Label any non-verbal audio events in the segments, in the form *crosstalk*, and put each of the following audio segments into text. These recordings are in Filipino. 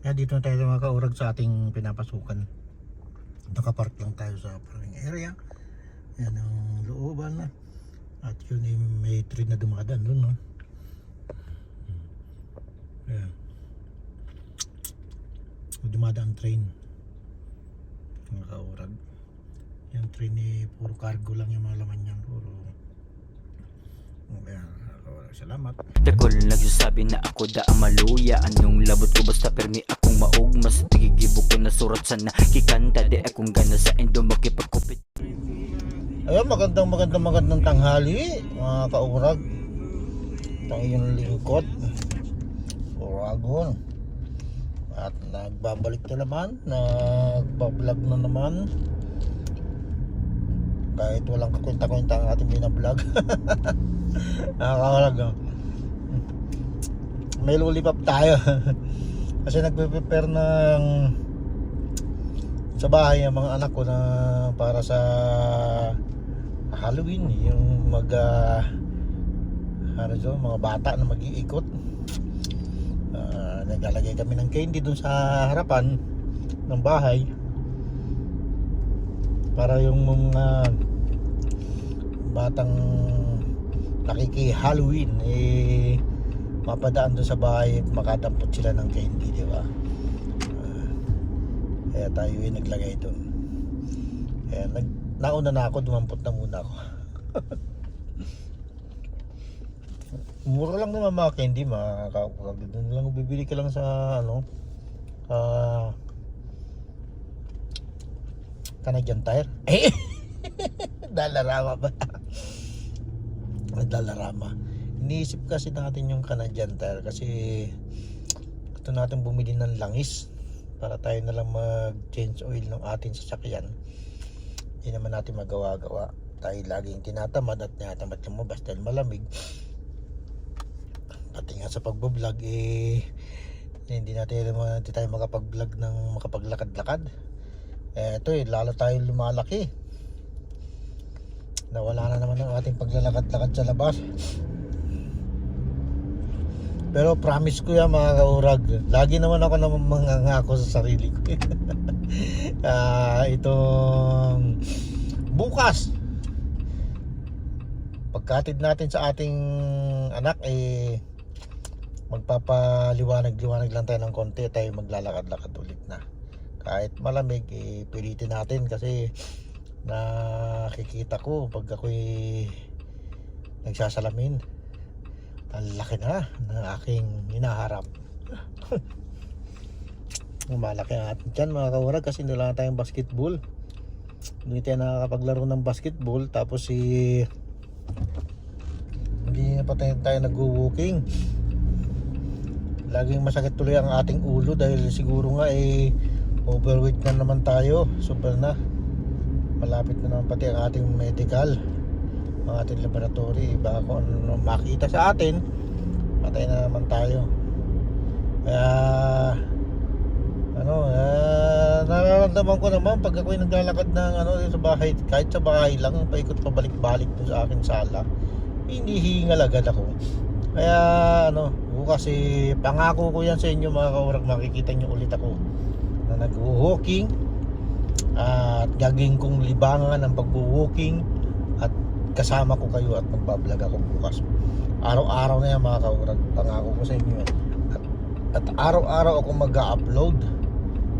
Kaya dito na tayo mga kaurag sa ating pinapasukan. Nakapark lang tayo sa parking area. Yan ang looban na. At yun ay may train na dumadaan doon, no? Ayan. Dumadaan train. Mga kaurag. Yan train eh, puro cargo lang yung mga laman niyan. Puro... Salamat. Dakol nagsasabi na ako da ang maluya Anong labot ko basta permi akong maog Mas nagigibo ko na surat sa nakikanta Di akong gana sa endo makipagkupit Ayun, magandang magandang magandang tanghali mga kaurag. Ang iyong lingkod. Uragon. At nagbabalik na naman. Nagbablog na naman. Kahit walang kakwenta-kwenta ang ating binablog. *laughs* kaurag. oh. May lollipop tayo. *laughs* Kasi nagpe-prepare ng sa bahay ang mga anak ko na para sa Halloween yung mag uh, ano to, mga bata na mag-iikot Ah, naglalagay kami ng candy dun sa harapan ng bahay para yung mga batang nakiki Halloween eh mapadaan doon sa bahay makadampot sila ng candy di ba? Ah, kaya tayo ay naglagay doon. Kaya nag, nauna na ako dumampot na muna ako. *laughs* Mura lang naman mga candy mga kakurag doon lang bibili ka lang sa ano ah Canadian Tire. *laughs* Eh Dalarama ba Dalarama. Iniisip kasi natin yung Canadian Tire kasi gusto natin bumili ng langis para tayo na lang mag change oil ng ating sasakyan. Hindi naman natin magawa-gawa. Tayo laging tinatamad at tinatamad lumabas dahil malamig. Pati nga sa pagbablog eh hindi natin hindi tayo makapag-vlog ng makapaglakad-lakad. Eh ito eh lalo tayo lumalaki nawala na naman ang ating paglalakad-lakad sa labas. Pero promise ko yan mga kaurag. Lagi naman ako naman mangangako sa sarili ko. *laughs* Ah, itong bukas. Pagkatid natin sa ating anak eh magpapaliwanag-liwanag lang tayo ng konti tayo maglalakad-lakad ulit na. Kahit malamig eh, pilitin natin kasi nakikita ko pag ako'y nagsasalamin. Ang laki na ng aking hinaharap. *laughs* Malaki ang atin dyan mga kawarag kasi wala na tayong basketball. Hindi tayo nakakapaglaro ng basketball tapos si hindi na pa tayo, tayo nag-walking. Laging masakit tuloy ang ating ulo dahil siguro nga eh overweight na naman tayo. Super na malapit na naman pati ang ating medical ang ating laboratory. Baka kung ano makita sa atin patay na naman tayo. Kaya ano eh, nararamdaman ko naman pag ako'y naglalakad ng ano sa bahay kahit sa bahay lang paikot pabalik-balik doon sa aking sala hinihingal agad ako. Kaya ano bukas eh pangako ko yan sa inyo mga kaurag makikita nyo ulit ako na nag-walking at gagawin kong libangan ng pag-walking at kasama ko kayo at magbablog ako bukas. Araw-araw na yan mga kaurag. Pangako ko sa inyo at, at araw-araw ako mag-upload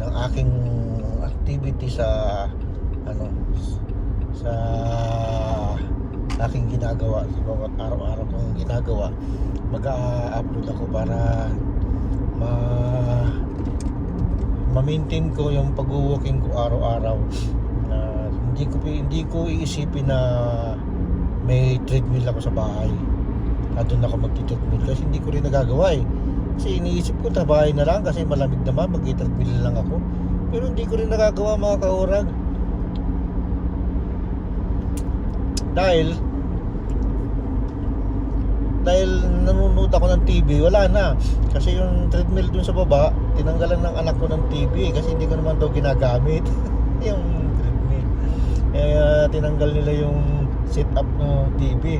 ng aking activity sa ano sa aking ginagawa. Sa bawat araw-araw kong ginagawa mag-upload ako para ma ma-maintain ko yung pag-walking ko araw-araw. Na hindi ko hindi ko iisipin na may treadmill ako sa bahay. At doon ako magti-treadmill kasi hindi ko rin nagagawa eh. Kasi iniisip ko ta bahay na lang kasi malamig naman mag-treadmill lang ako. Pero hindi ko rin nagagawa mga kaurag. Dahil dahil nanonood ako ng TV, wala na. Kasi yung treadmill dun sa baba, tinanggalan ng anak ko ng TV eh, kasi hindi ko naman daw ginagamit. *laughs* yung treadmill. Kaya tinanggal nila yung setup ng TV.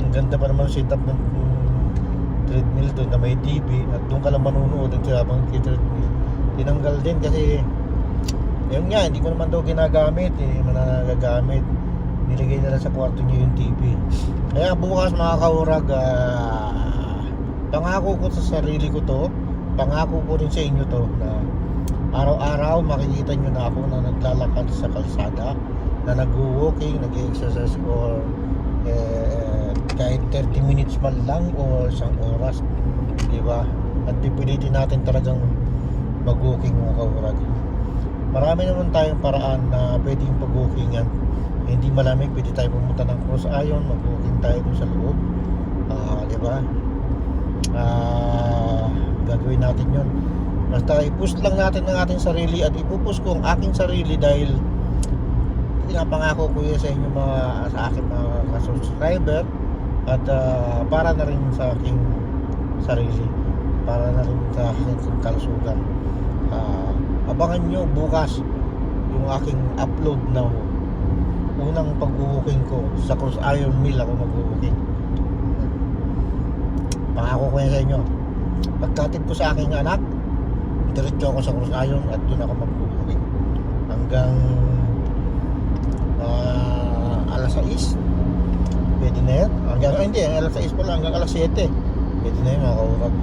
Ang ganda pa naman setup ng treadmill doon na may TV at doon ka lang manunood at habang treadmill. tinanggal din kasi yun nga, hindi ko naman daw ginagamit, eh, hindi mo na nagagamit. Nilagay na lang sa kwarto niya yung TV. Kaya bukas mga kaurag, ah, pangako ko sa sarili ko to, pangako ko rin sa inyo to na araw-araw makikita nyo na ako na naglalakad sa kalsada, na nag-walking, nag-exercise or eh, kahit 30 minutes man lang o isang oras, di ba? At pipilitin natin talagang mag-walking mga kaurag. Marami naman tayong paraan na pwedeng pag-walkingan. Eh, Hindi malamig, pwede tayo pumunta ng cross iron, mag-walking tayo dun sa loob. Ah, di ba? Ah, gagawin natin yon. Basta i-push lang natin ng ating sarili at ipupush ko ang aking sarili dahil pinapangako ko yun sa inyo mga sa aking mga subscriber at ah, para na rin sa aking sarili para na rin sa aking kalusugan Ah, abangan nyo bukas yung aking upload na unang pag-booking ko sa Cross Iron Mill ako mag-booking pangako ko yan sa inyo. Pagkatid ko sa aking anak diretso ako sa Cross Iron at doon ako mag-booking hanggang ah, alas 6 pwede na yan. Hanggang, ah, hindi alas 6 pala hanggang alas 7 pwede na yun mga kaurag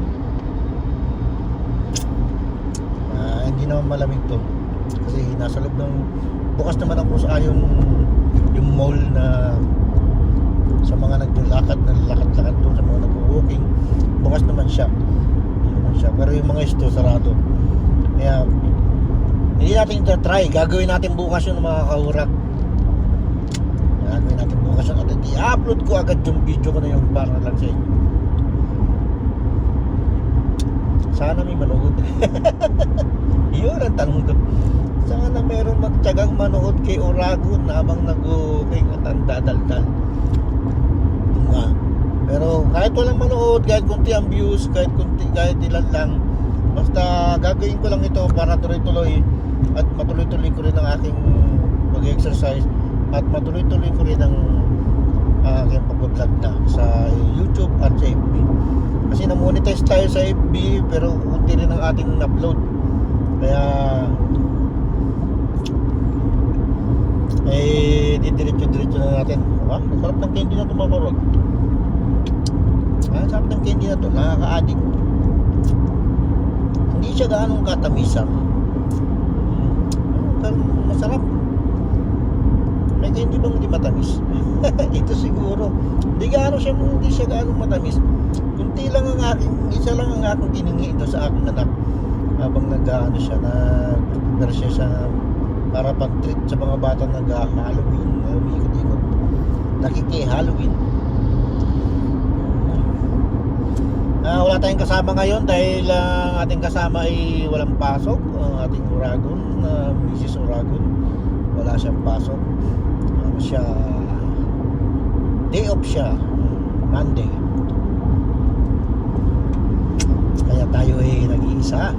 Ah, hindi naman malamig to. Kasi nasa loob ng bukas naman ang Cross Iron yung mall na sa mga naglalakad naglalakad-lakad doon sa mga nag-walking bukas naman siya. Hindi naman siya. Pero yung mga isto sarado. Kaya hindi natin try. Gagawin natin bukas yung mga kaurag gagawin natin bukas yung at i-upload ko agad yung video ko na yung para lang sa inyo. Sana may manood. *laughs* Yun ang tanong doon sana meron magtyagang manood kay Oragon habang ang dadaldal. Nga. Pero kahit walang manood kahit kunti ang views kahit kunti kahit ilan lang basta gagawin ko lang ito para tuloy-tuloy at matuloy-tuloy ko rin ang aking mag-exercise at matuloy-tuloy ko rin ang aking pag-vlog na sa YouTube at sa FB kasi na-monetize tayo sa FB pero kunti rin ang ating upload kaya eh didiretso-diretso na natin. Ah, ang sarap ng candy na ito mga karog ah, sarap ng candy na ito nakaka-addict. Hindi siya gaanong katamisan Hmm, masarap. May candy bang hindi matamis? *laughs* Ito siguro. Hindi gaano siya hindi siya gaano matamis. Kunti lang ang aking isa lang ang aking tiningi ito sa aking anak. Habang nag-ano siya na prepare siya sa para pang treat sa mga bata nag-Halloween umikot-ikot nakiki-Halloween Ah, wala tayong kasama ngayon dahil ah, ang ating kasama ay walang pasok. Ang ating Uragon na Mrs. Uragon wala siyang pasok. Ano siya? Day off siya. Monday. Kaya tayo ay nag-iisa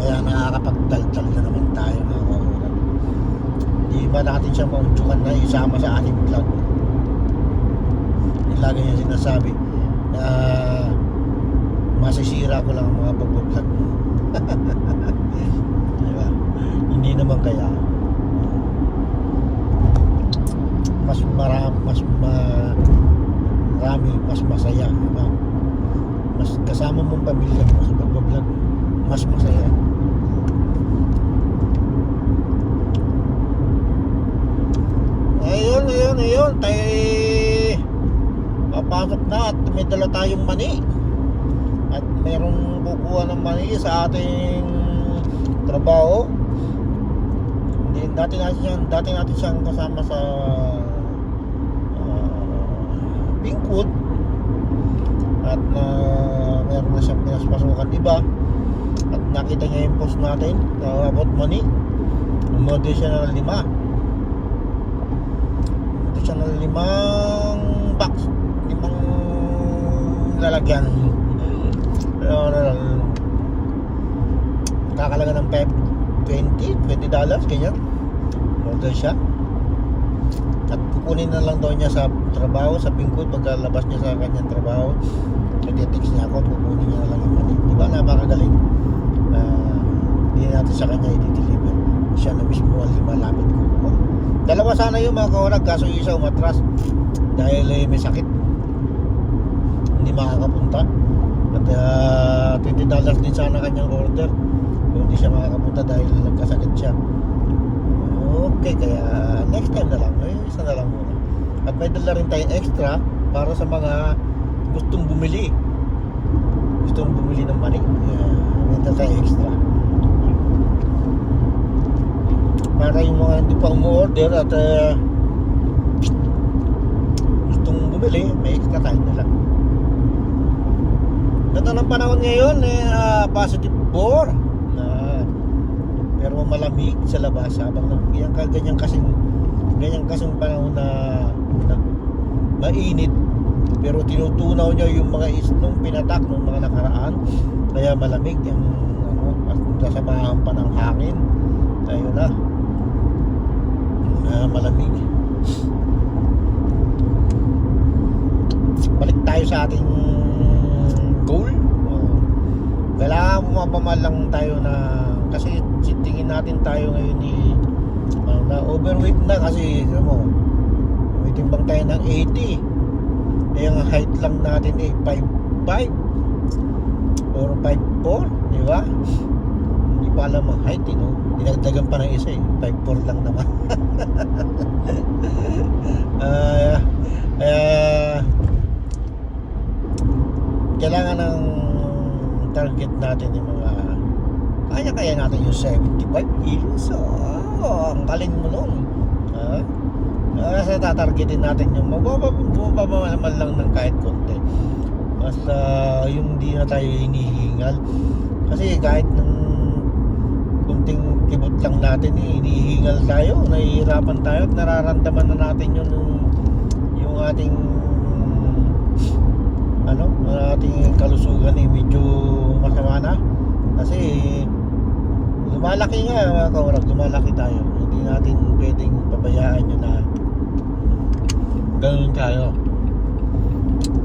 kaya nakakapagdaldal na naman tayo mga kaurag hindi ba natin siya maudyukan na isama sa ating vlog? Yung lagi niya sinasabi na masisira ko lang ang mga pag-vlog *laughs* diba? hindi naman kaya. Mas marami mas marami mas masaya diba? mas kasama mong pamilya mo sa pagbablog mas masaya. Ayun ayun ayun. Tayo papasok na at may dala tayong mani. At merong kukuha ng mani sa ating trabaho. Dati natin siyang dati natin siyang kasama sa uh, Pinkwood at na meron na siyang pinaspasukan iba at nakita niya yung post natin na about money. Siya ng lima. Ng limang box. Limang lalagyan. Ayun, kakalaga ng 5 20 20 dollars ganyan. Order siya. At kukunin na lang daw niya sa trabaho sa Pinkwood pagkalabas niya sa kanyang trabaho nagtitext niya ako at kukunin niya lang yung money. Di ba? Napakagaling. Ah, Hindi natin sa kanya i-deliver. Siya na mismo ang lumalapit kukuha. Dalawa sana yung mga kaurag, kaso yung isa umatras. Dahil eh, may sakit. Hindi makakapunta. At ah, $20 din sana kanyang order. Kung hindi siya makakapunta dahil nagkasakit siya. Okay, kaya next time na lang. Eh, isa na lang muna. At may dala rin tayong extra para sa mga gustong bumili. Gustong bumili ng money. Uh, dala tayong extra. Para yung mga hindi pa umu-order at uh, gustong bumili, may extra tayong dala. Ganda ng panahon ngayon, eh, ah, positive 4. Na, pero malamig sa labas habang yan ganyan kasing ganyan kasing panahon na, na mainit pero tinutunaw niya yung mga isnong pinatak ng mga nakaraan. Kaya malamig yung ano at kasamahan pa ng hangin. Ayun na. Ah, malamig. Balik tayo sa ating goal. Kailangan bumabamal lang tayo na kasi tingin natin tayo ngayon ni ano na overweight na kasi alam mo may timbang tayo ng 80 eh height lang natin eh 5'5 or 5'4 di ba hindi pa alam ang height eh, no? dinagdagan pa ng isa eh 5'4 lang naman *laughs* Ah, kaya kailangan ng target natin yung mga kaya-kaya natin yung 75 kilos. Oh, ang galing mo nun. Ha? Kasi tatargetin natin yung mababa, lang ng kahit konti. Basta yung di na tayo hinihingal. Kasi kahit ng kunting kibot lang natin, eh, hinihingal tayo, nahihirapan tayo at nararamdaman na natin yun yung, yung ating ano, ating kalusugan eh medyo masama na kasi lumalaki nga mga kaurag, lumalaki tayo hindi natin pwedeng pabayaan yun na ganun tayo.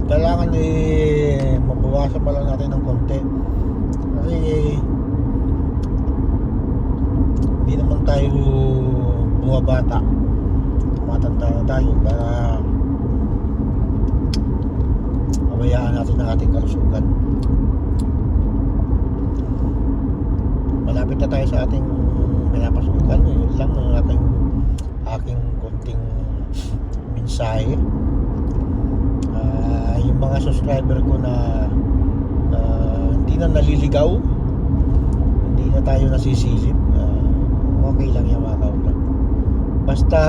Kailangan eh mabawasan pa lang natin ng konti. Kasi hindi naman tayo bumabata. Matanda na tayo para pabayaan natin ang ating kalusugan. Malapit na tayo sa ating pinapasukan. Yun lang ang ating aking konting mensahe Ah, yung mga subscriber ko na ah, hindi na naliligaw hindi na tayo nasisilip Ah, okay lang yan mga kaurag basta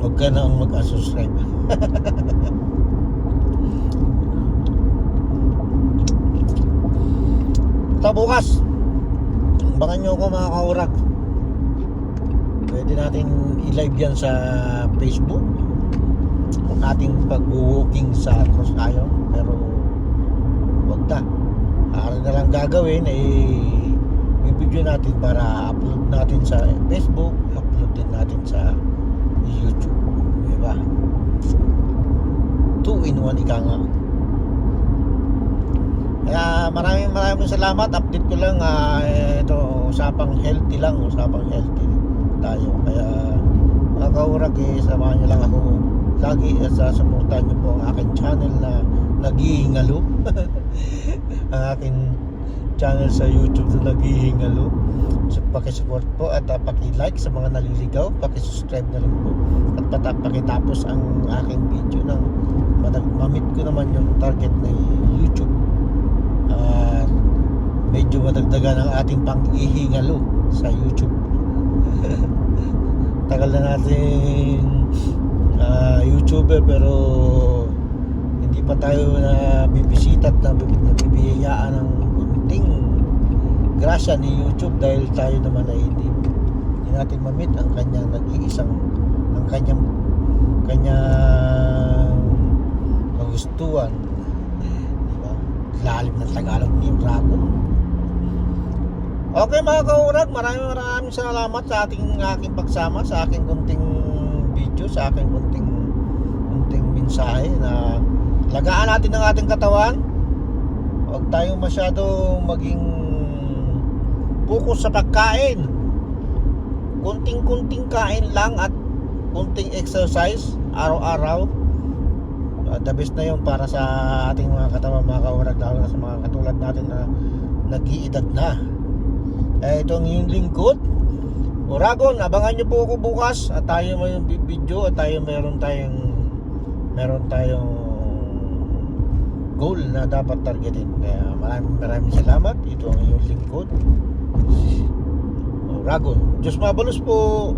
huwag ka na mag-subscribe Ito bukas. *laughs* Abangan nyo ako mga kaurag. Pwede natin i-live yan sa Facebook. Ang ating pag-walking sa Cross Iron. Pero wag na. Ari na lang gagawin eh i-video natin para upload natin sa Facebook, upload din natin sa YouTube. Diba? Two in one ika nga. Kaya maraming maraming salamat. Update ko lang ah, ito usapang healthy lang, usapang healthy tayo. Kaya mga kaurag eh, samahan niyo lang ako lagi at sa suportahan niyo po ang aking channel na naghihingalo. *laughs* ang aking channel sa YouTube na naghihingalo. So paki-support po at uh, paki-like sa mga naliligaw, paki-subscribe na rin po. At pata pakitapos ang aking video ng mamit ko naman yung target ng YouTube at medyo madagdagan ang ating pang-ihingalo sa YouTube. *laughs* Tagal na natin ah, YouTuber pero hindi pa tayo na bibisita at nabib- nabibiyayaan ng kunting grasya ni YouTube dahil tayo naman ay hindi, hindi natin mamit ang kanyang nag-iisang ang kanyang kanyang kagustuhan diba? lalim ng Tagalog ni Dragon Okay mga kaurag, maraming maraming salamat sa ating aking pagsama sa aking kunting video, sa aking kunting kunting mensahe na lagaan natin ang ating katawan. Huwag tayong masyadong maging focus sa pagkain. Kunting-kunting kain lang at kunting exercise araw-araw. Uh, the best na yun para sa ating mga katawan, mga kaurag, lalo na sa mga katulad natin na nag-iedad na. Eh, ito ang inyong lingkod. Oragon, abangan nyo po ako bukas at tayo may video at tayo meron tayong meron tayong goal na dapat targetin. Kaya maraming maraming salamat. Ito ang iyong lingkod. Oragon. Diyos mabalos po.